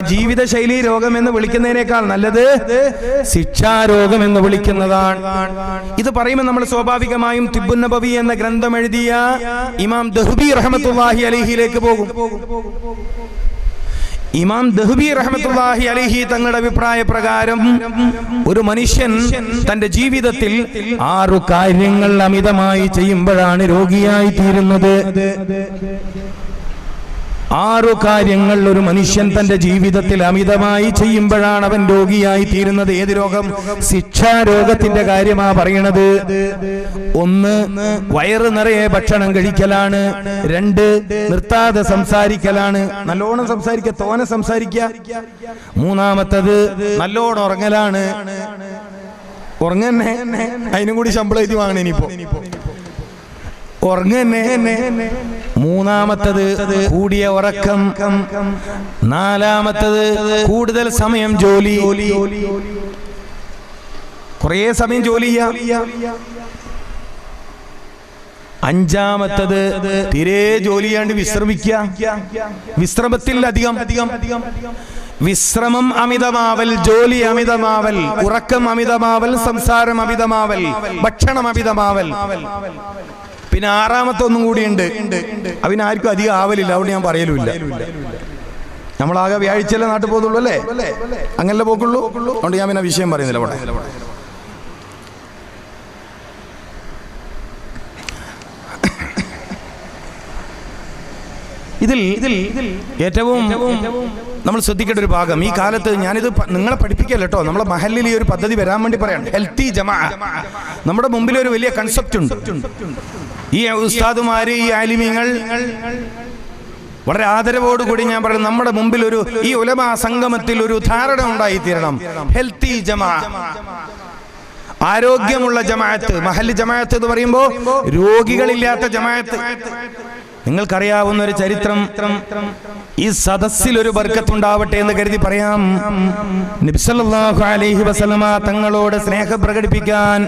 ജീവിതശൈലി രോഗം എന്ന് വിളിക്കുന്നതിനേക്കാൾ നല്ലത് ശിക്ഷാരോഗം എന്ന് വിളിക്കുന്നതാണ്. ഇത് പറയുമ്പോൾ നമ്മൾ സ്വാഭാവികമായും തിബുന്നബവി നബവി എന്ന ഗ്രന്ഥം എഴുതിയ ഇമാം ദഹ്ബി റഹമത്തുല്ലാഹി അലിഹിയിലേക്ക് പോകും. ഇമാം ദഹ്ബി റഹമത്തുല്ലാഹി അലിഹി തങ്ങളുടെ അഭിപ്രായ പ്രകാരം ഒരു മനുഷ്യൻ തന്റെ ജീവിതത്തിൽ ആറു കാര്യങ്ങൾ അമിതമായി ചെയ്യുമ്പോഴാണ് രോഗിയായി തീരുന്നത്. ആറു കാര്യങ്ങൾ ഒരു മനുഷ്യൻ തന്റെ ജീവിതത്തിൽ അമിതമായി ചെയ്യുമ്പോഴാണ് അവൻ രോഗിയായി തീരുന്നത്. ഏത് രോഗം? ശിക്ഷാരോഗത്തിന്റെ കാര്യമാ പറയണത്. ഒന്ന് വയറ് നിറയെ ഭക്ഷണം കഴിക്കലാണ്. രണ്ട് നിർത്താതെ സംസാരിക്കലാണ്. നല്ലോണം സംസാരിക്ക തോനെ സംസാരിക്ക. മൂന്നാമത്തത് നല്ലോണം ഉറങ്ങലാണ്. ഉറങ്ങന്നെ? അതിനും കൂടി ശമ്പളം എഴുതി വാങ്ങണേ ഇനിയിപ്പോ. ഉറങ്ങന്നെ. മൂന്നാമത്തത് കൂടിയ ഉറക്കം. നാലാമത്തത് കൂടുതൽ സമയം ജോലി. കുറേ സമയം ജോലി അഞ്ചാമത്തത് തീരെ ചെയ്യാണ്ട് വിശ്രമിക്കുക വിശ്രമത്തിൽ അധികം. വിശ്രമം അമിതമാവൽ ജോലി അമിതമാവൽ ഉറക്കം അമിതമാവൽ സംസാരം അമിതമാവൽ ഭക്ഷണം അമിതമാവൽ. പിന്നെ ആറാമത്തെ ഒന്നും കൂടിയുണ്ട് അവനാർക്കും അധികം ആവലില്ല അതുകൊണ്ട് ഞാൻ പറയലുമില്ല. നമ്മളാകെ വ്യാഴ്ചയല്ലേ നാട്ടിൽ പോകുന്നുള്ളൂ അല്ലേ? അങ്ങനല്ലേ പോക്കുള്ളൂ? അതുകൊണ്ട് ഞാൻ പിന്നെ വിഷയം പറയുന്നില്ല അവിടെ. ഇതിൽ ഇതിൽ ഏറ്റവും നമ്മൾ ശ്രദ്ധിക്കേണ്ട ഒരു ഭാഗം ഈ കാലത്ത് ഞാനിത് നിങ്ങളെ പഠിപ്പിക്കല്ല കേട്ടോ. നമ്മളെ മഹലിൽ ഈ ഒരു പദ്ധതി വരാൻ വേണ്ടി പറയാം ഹെൽത്തി ജമാ നമ്മുടെ മുമ്പിൽ ഒരു വലിയ കൺസെപ്റ്റ് ഉണ്ട്. ഈ ഉസ്താദുമാര് ഈ ആലിമ്യങ്ങൾ വളരെ ആദരവോടുകൂടി ഞാൻ പറയുന്നത് നമ്മുടെ മുമ്പിൽ ഒരു ഈ ഉലമ സംഗമത്തിൽ ഒരു ധാരണ ഉണ്ടായിത്തീരണം. ഹെൽത്തി ജമാ. ആരോഗ്യമുള്ള ജമാഅത്ത് മഹൽ ജമാഅത്ത് എന്ന് പറയുമ്പോൾ രോഗികളില്ലാത്ത ജമാഅത്ത്. നിങ്ങൾക്കറിയാവുന്ന ഒരു ചരിത്രം. ഈ സദസ്സിൽ ഒരു ബർക്കത്തുണ്ടാവട്ടെ എന്ന് കരുതി പറയാം. നബിസല്ലാഹു അലൈഹി വസല്ലമ തങ്ങളോട് സ്നേഹം പ്രകടിപ്പിക്കാൻ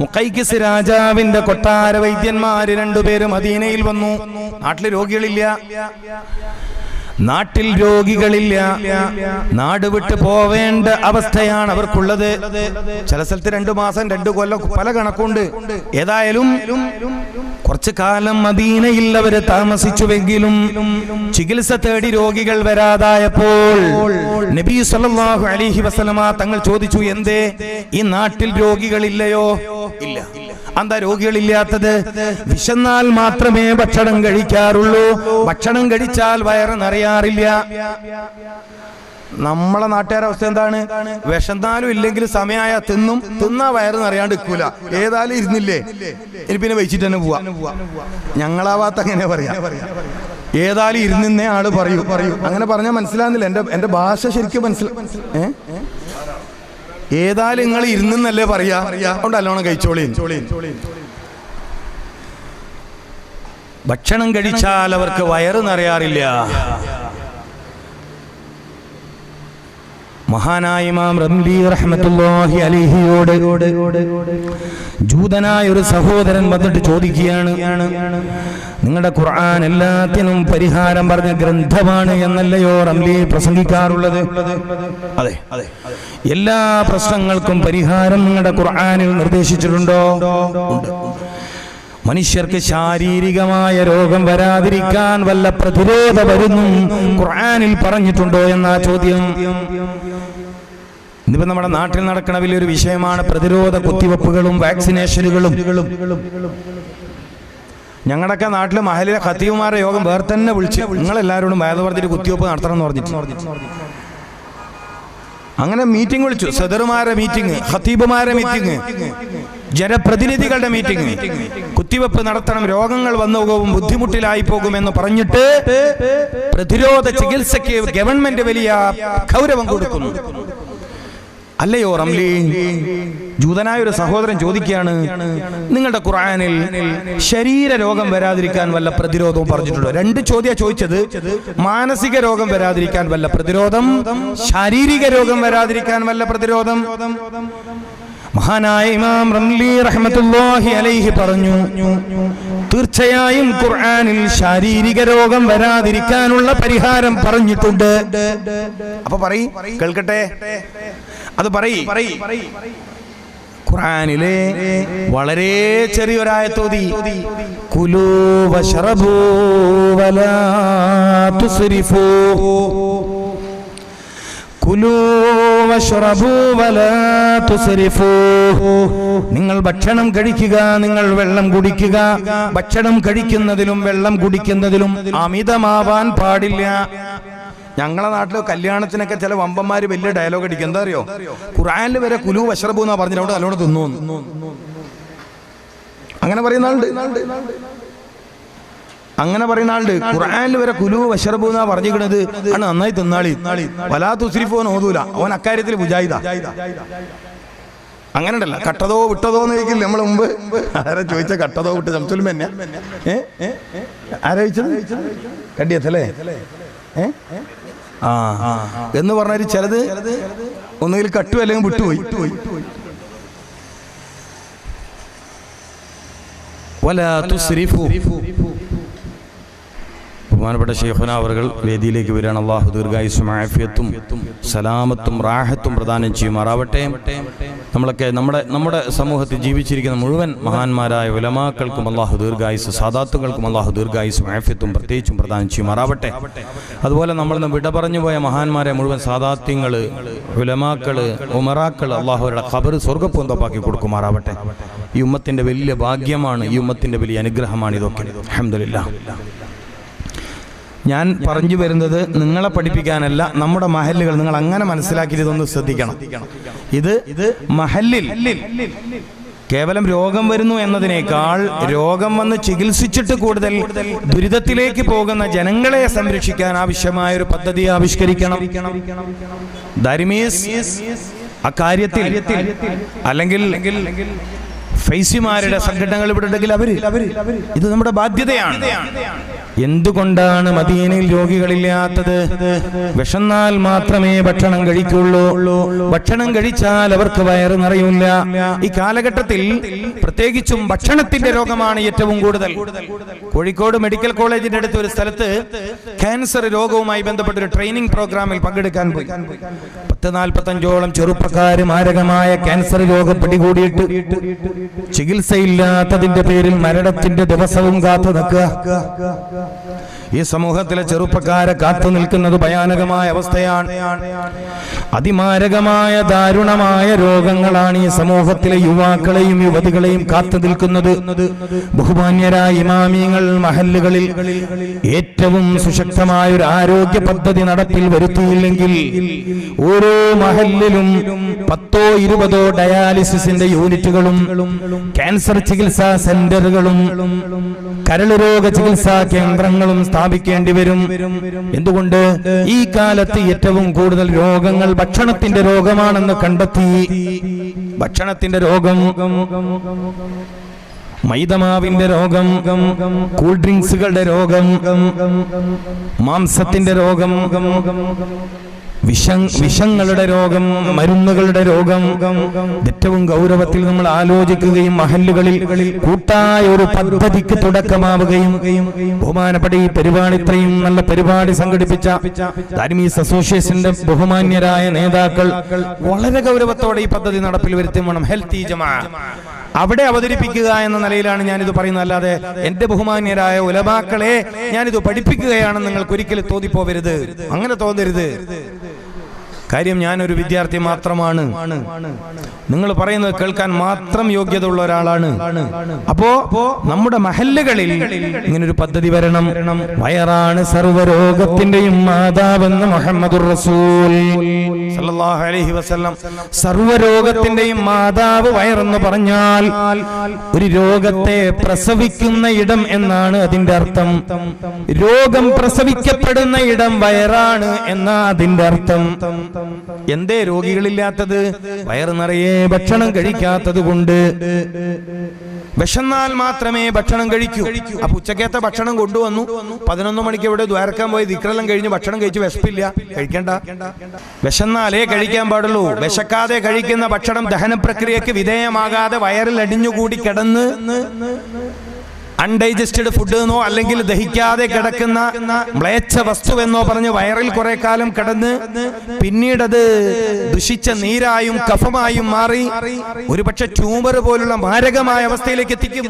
മുക്കൈക്കിസ് രാജാവിന്റെ കൊട്ടാര വൈദ്യന്മാര് രണ്ടുപേരും അധീനയിൽ വന്നു. നാട്ടിൽ രോഗികളില്ല. നാട്ടിൽ രോഗികളില്ല. നാട് വിട്ട് പോവേണ്ട അവസ്ഥയാണ് അവർക്കുള്ളത്. ചില സ്ഥലത്ത് രണ്ടു മാസം രണ്ടു കൊല്ലം പല കണക്കുണ്ട്. ഏതായാലും കുറച്ചു കാലം മദീനയിൽ അവർ താമസിച്ചുവെങ്കിലും ചികിത്സ തേടി രോഗികൾ വരാതായപ്പോൾ നബി സല്ലല്ലാഹു അലൈഹി വസല്ലമ തങ്ങൾ ചോദിച്ചു എന്തേ? ഈ നാട്ടിൽ രോഗികളില്ലയോ? ഇല്ല. എന്താ രോഗികളില്ലാത്തത്? വിശന്നാൽ മാത്രമേ ഭക്ഷണം കഴിക്കാറുള്ളൂ. ഭക്ഷണം കഴിച്ചാൽ വയറ് നിറയാറില്ല നമ്മളെ നാട്ടുകാരുടെ അവസ്ഥ എന്താണ്? വിഷന്താലും ഇല്ലെങ്കിൽ സമയമായ തിന്നും. തിന്നാ വയറ് നിറയാണ്ട് നിൽക്കൂല. ഏതായാലും ഇരുന്നില്ലേ? ഇനി പിന്നെ വെച്ചിട്ട് തന്നെ പോവാ. ഞങ്ങളാവാത്ത അങ്ങനെ പറയാ. ഏതായാലും ഇരുന്നിന്നേ ആൾ പറയൂ. പറയൂ അങ്ങനെ പറഞ്ഞാൽ മനസ്സിലാകുന്നില്ല എന്റെ എന്റെ ഭാഷ ശരിക്കും മനസ്സിലാ ഏ? ഏതായാലും നിങ്ങൾ ഇരുന്നല്ലേ പറയാ. അതുകൊണ്ട് നല്ലോണം കഴിച്ചോളീൻ. ഭക്ഷണം കഴിച്ചാൽ അവർക്ക് വയറ് നിറയാറില്ല. മഹാനായ ഇമാം റംലി റഹ്മത്തുള്ളാഹി ജൂതനായ ഒരു സഹോദരൻ വന്നിട്ട് ചോദിക്കുകയാണ് നിങ്ങളുടെ ഖുർആൻ എല്ലാത്തിനും പരിഹാരം പറഞ്ഞ ഗ്രന്ഥമാണ് എന്നല്ലയോ റംലി പ്രസംഗിക്കാറുള്ളത്? അതെ അതെ. എല്ലാ പ്രശ്നങ്ങൾക്കും പരിഹാരം നിങ്ങളുടെ ഖുർആനിൽ നിർദ്ദേശിച്ചിട്ടുണ്ടോ? മനുഷ്യർക്ക് ശാരീരികമായ രോഗം വരാതിരിക്കാൻ വല്ല പ്രതിരോധ മരുന്നും ഖുർആനിൽ പറഞ്ഞിട്ടുണ്ടോ എന്ന ചോദ്യം. ഇന്നിപ്പോ നമ്മുടെ നാട്ടിൽ നടക്കുന്ന വലിയൊരു വിഷയമാണ് പ്രതിരോധ കുത്തിവെപ്പുകളും വാക്സിനേഷനുകളും. ഞങ്ങളുടെയൊക്കെ നാട്ടിൽ മഹലിലെ ഖത്തീവുമാരുടെ യോഗം വേറെ തന്നെ വിളിച്ച് നിങ്ങളെല്ലാവരോടും എല്ലാവരോടും പറഞ്ഞിട്ട് കുത്തിവെപ്പ് നടത്തണം എന്ന് പറഞ്ഞിട്ട്. അങ്ങനെ മീറ്റിംഗ് വിളിച്ചു. സദറുമാരുടെ മീറ്റിംഗ് ഖത്തീബുമാരുടെ മീറ്റിംഗ് ജനപ്രതിനിധികളുടെ മീറ്റിംഗ് കുത്തിവെപ്പ് നടത്തണം രോഗങ്ങൾ വന്നു പോകും ബുദ്ധിമുട്ടിലായി പോകുമെന്ന് പറഞ്ഞിട്ട് പ്രതിരോധ ചികിത്സയ്ക്ക് ഗവൺമെന്റ് വലിയ ഗൗരവം കൊടുക്കുന്നു. അല്ലയോ റംലി? ജൂതനായ ഒരു സഹോദരൻ ചോദിക്കുകയാണ് നിങ്ങളുടെ ഖുർആനിൽ ശരീര രോഗം വരാതിരിക്കാൻ വല്ല പ്രതിരോധവും പറഞ്ഞിട്ടുണ്ടോ? രണ്ട് ചോദ്യ ചോദിച്ചത് മാനസിക രോഗം വരാതിരിക്കാൻ വല്ല പ്രതിരോധം? ശാരീരിക രോഗം വരാതിരിക്കാൻ വല്ല പ്രതിരോധം? മഹാനായ ഇമാം റംലി റഹ്മത്തുല്ലാഹി അലൈഹി പറഞ്ഞു തീർച്ചയായും ഖുർആനിൽ ശാരീരിക രോഗം വരാതിരിക്കാനുള്ള പരിഹാരം പറഞ്ഞിട്ടുണ്ട്. അപ്പൊ പറയും കേൾക്കട്ടെ? അത് പറയും. ഖുർആനിലെ വളരെ ചെറിയൊരായത്തോതി കുലൂ വശറബൂ വലാ തുസ്രിഫൂ. നിങ്ങൾ ഭക്ഷണം കഴിക്കുക നിങ്ങൾ വെള്ളം കുടിക്കുക. ഭക്ഷണം കഴിക്കുന്നതിലും വെള്ളം കുടിക്കുന്നതിലും അമിതമാവാൻ പാടില്ല. ഞങ്ങളെ നാട്ടിൽ കല്യാണത്തിനൊക്കെ ചില വമ്പന്മാര് വലിയ ഡയലോഗ് അടിക്കും. എന്താ അറിയോ? ഖുറാനിൽ വരെ കുലു വശ്രബു എന്നാ പറഞ്ഞിട്ട് അവിടെ നല്ലോണം തിന്നു അങ്ങനെ പറയുന്ന ആളുണ്ട്. അങ്ങനെ പറയുന്ന ആളുണ്ട് ഖുർആാനിൽ വരെ കുലു വശറബു എന്നാ പറഞ്ഞിരിക്കണത് ആണ് നന്നായി തിന്നാളി. വലാ തുസ്രിഫോ ഓതൂല. അവൻ അക്കാര്യത്തിൽ മുജാഹിദ. അങ്ങനെ ഉണ്ടല്ല കട്ടതോ വിട്ടതോ എന്ന് ചോദിക്കില്ല നമ്മൾ മുമ്പ്? ആരാ ചോദിച്ച കട്ടതോ വിട്ട് സംസുലും തന്നെ? ആരാ ചോദിച്ചത്? കണ്ടിയത്തല്ലേ? ആ. എന്ന് പറഞ്ഞാൽ ചിലത് ഒന്നുകിൽ കട്ടു അല്ലെങ്കിൽ വിട്ടുപോയി. വലാ തുസ്രിഫു. ബഹുമാനപ്പെട്ട ഷെയ്ഖുന അവർകൾ വേദിയിലേക്ക് വരികയാണ്. അള്ളാഹു ദീർഘായുസും സലാമത്തും റാഹത്തും പ്രദാനം ചെയ്യുമാറാവട്ടെ. നമ്മളൊക്കെ നമ്മുടെ നമ്മുടെ സമൂഹത്തിൽ ജീവിച്ചിരിക്കുന്ന മുഴുവൻ മഹാന്മാരായ ഉലമാക്കൾക്കും അള്ളാഹു ദീർഘായുസ് സാദാത്തുകൾക്കും അള്ളാഹു ദീർഘായുസും ആഫിയത്തും പ്രത്യേകിച്ചും പ്രദാനം ചെയ്യുമാറാവട്ടെ. അതുപോലെ നമ്മൾ ഇന്ന് വിട പറഞ്ഞു പോയ മഹാന്മാരെ മുഴുവൻ സാദാത്യങ്ങൾ ഉലമാക്കൾ ഉമറാക്കൾ അള്ളാഹുരുടെ ഖബർ സ്വർഗപ്പൂന്തപ്പാക്കി കൊടുക്കുമാറാവട്ടെ. ഈ ഉമ്മത്തിന്റെ വലിയ ഭാഗ്യമാണ് ഈ ഉമ്മത്തിന്റെ വലിയ അനുഗ്രഹമാണ് ഇതൊക്കെ. അഹമ്മദില്ല ഞാൻ പറഞ്ഞു വരുന്നത് നിങ്ങളെ പഠിപ്പിക്കാനല്ല നമ്മുടെ മഹല്ലുകൾ നിങ്ങൾ അങ്ങനെ മനസ്സിലാക്കിയതൊന്ന് ശ്രദ്ധിക്കണം. ഇത് ഇത് മഹല്ലിൽ കേവലം രോഗം വരുന്നു എന്നതിനേക്കാൾ രോഗം വന്ന് ചികിത്സിച്ചിട്ട് കൂടുതൽ ദുരിതത്തിലേക്ക് പോകുന്ന ജനങ്ങളെ സംരക്ഷിക്കാൻ ആവശ്യമായ ഒരു പദ്ധതി ആവിഷ്കരിക്കണം. ദരിമീസ് അക്കാര്യത്തിൽ അല്ലെങ്കിൽ ഫൈസിമാരുടെ സംഘടനകൾ ഇവിടെ ഉണ്ടെങ്കിൽ അവർ. ഇത് നമ്മുടെ ബാധ്യതയാണ്. എന്തുകൊണ്ടാണ് മദീനയിൽ രോഗികളില്ലാത്തത്? വിഷന്നാൽ മാത്രമേ ഭക്ഷണം കഴിക്കുള്ളൂ. ഭക്ഷണം കഴിച്ചാൽ അവർക്ക് വയറ് നിറയില്ല. ഈ കാലഘട്ടത്തിൽ പ്രത്യേകിച്ചും ഭക്ഷണത്തിന്റെ രോഗമാണ് ഏറ്റവും കൂടുതൽ. കോഴിക്കോട് മെഡിക്കൽ കോളേജിന്റെ അടുത്ത് ഒരു സ്ഥലത്ത് ക്യാൻസർ രോഗവുമായി ബന്ധപ്പെട്ട ഒരു ട്രെയിനിങ് പ്രോഗ്രാമിൽ പങ്കെടുക്കാൻ പോയി. പത്ത് നാൽപ്പത്തഞ്ചോളം ചെറുപ്പക്കാർ മാരകമായ ക്യാൻസർ രോഗം പിടികൂടിയിട്ട് ചികിത്സയില്ലാത്തതിന്റെ പേരിൽ മരണത്തിന്റെ ദിവസവും കാത്തു നിൽക്കുക. ഈ സമൂഹത്തിലെ ചെറുപ്പക്കാരെ കാത്തു നിൽക്കുന്നത് ഭയാനകമായ അവസ്ഥയാണ്. അതിമാരകമായ ദാരുണമായ രോഗങ്ങളാണ് ഈ സമൂഹത്തിലെ യുവാക്കളെയും യുവതികളെയും കാത്തു നിൽക്കുന്നത്. ബഹുമാന്യരായ ഇമാമിയങ്ങൾ മഹല്ലുകളിൽ ഏറ്റവും സുശക്തമായ ഒരു ആരോഗ്യ പദ്ധതി നടപ്പിൽ വരുത്തിയില്ലെങ്കിൽ ഓരോ മഹല്ലിലും പത്തോ ഇരുപതോ ഡയാലിസിസിന്റെ യൂണിറ്റുകളും ക്യാൻസർ ചികിത്സാ സെന്ററുകളും കരളുരോഗ ചികിത്സാ കേന്ദ്രങ്ങളും സ്ഥാപിക്കേണ്ടി വരും. എന്തുകൊണ്ട്? ഈ കാലത്ത് ഏറ്റവും കൂടുതൽ രോഗങ്ങൾ ഭക്ഷണത്തിന്റെ രോഗമാണെന്ന് കണ്ടെത്തി. ഭക്ഷണത്തിന്റെ രോഗം മൈദമാവിന്റെ രോഗം കൂൾ ഡ്രിങ്ക്സുകളുടെ രോഗം മാംസത്തിന്റെ രോഗം വിഷ വിഷങ്ങളുടെ രോഗം മരുന്നുകളുടെ രോഗം ഏറ്റവും ഗൗരവത്തിൽ നമ്മൾ ആലോചിക്കുകയും മഹല്ലുകളിൽ കൂട്ടായ ഒരു പദ്ധതിക്ക് തുടക്കമാവുകയും ബഹുമാനപ്പെട്ട ഈ പരിപാടി ഇത്രയും നല്ല പരിപാടി സംഘടിപ്പിച്ച ധാർമീസ് അസോസിയേഷന്റെ ബഹുമാന്യരായ നേതാക്കൾ വളരെ ഗൗരവത്തോടെ ഈ പദ്ധതി നടപ്പിൽ വരുത്തി വേണം. ഹെൽത്തി ജമാ. അവിടെ അവതരിപ്പിക്കുക എന്ന നിലയിലാണ് ഞാനിത് പറയുന്നത്. അല്ലാതെ എന്റെ ബഹുമാന്യരായ ഉലമാക്കളെ ഞാനിത് പഠിപ്പിക്കുകയാണെന്ന് നിങ്ങൾക്ക് ഒരിക്കലും തോന്നിപ്പോവരുത്. അങ്ങനെ തോന്നരുത്. കാര്യം ഞാനൊരു വിദ്യാർത്ഥി മാത്രമാണ്. നിങ്ങൾ പറയുന്നത് കേൾക്കാൻ മാത്രം യോഗ്യത ഉള്ള ഒരാളാണ്. അപ്പോ നമ്മുടെ മഹല്ലുകളിൽ ഇങ്ങനെ ഒരു പദ്ധതി വരണം. വയറാണ് സർവരോഗത്തിന്റെയും മാതാവെന്ന് മുഹമ്മദ് റസൂൽ. അലൈഹി വസല്ലം. സർവരോഗത്തിന്റെയും മാതാവ് വയറെന്ന് പറഞ്ഞാൽ ഒരു രോഗത്തെ പ്രസവിക്കുന്ന ഇടം എന്നാണ് അതിന്റെ അർത്ഥം. രോഗം പ്രസവിക്കപ്പെടുന്ന ഇടം വയറാണ് എന്നാ അതിന്റെ അർത്ഥം. എന്തേ രോഗികളില്ലാത്തത്? വയറ് നിറയെ ഭക്ഷണം കഴിക്കാത്തത് കൊണ്ട്. വിശന്നാൽ മാത്രമേ ഭക്ഷണം കഴിക്കൂ. അപ്പൊ ഉച്ചക്കത്തെ ഭക്ഷണം കൊണ്ടുവന്നു. പതിനൊന്ന് മണിക്ക് ഇവിടെ ദ്വാരക്കാൻ പോയി. ദിക്രെല്ലാം കഴിഞ്ഞ് ഭക്ഷണം കഴിച്ച് വിശപ്പില്ല. കഴിക്കണ്ട. വിശന്നാലേ കഴിക്കാൻ പാടുള്ളൂ. വിശക്കാതെ കഴിക്കുന്ന ഭക്ഷണം ദഹന പ്രക്രിയക്ക് വിധേയമാകാതെ വയറിൽ അടിഞ്ഞുകൂടി കിടന്ന് അൺഡൈജസ്റ്റഡ് ഫുഡ് എന്നോ അല്ലെങ്കിൽ ദഹിക്കാതെ കിടക്കുന്ന മ്ലേച്ഛ വസ്തുവെന്നോ പറഞ്ഞ് വയറിൽ കുറെ കാലം കിടന്ന് പിന്നീടത് ദുഷിച്ച നീരായും കഫമായും മാറി ഒരുപക്ഷെ ട്യൂമർ പോലുള്ള മാരകമായ അവസ്ഥയിലേക്ക് എത്തിക്കും.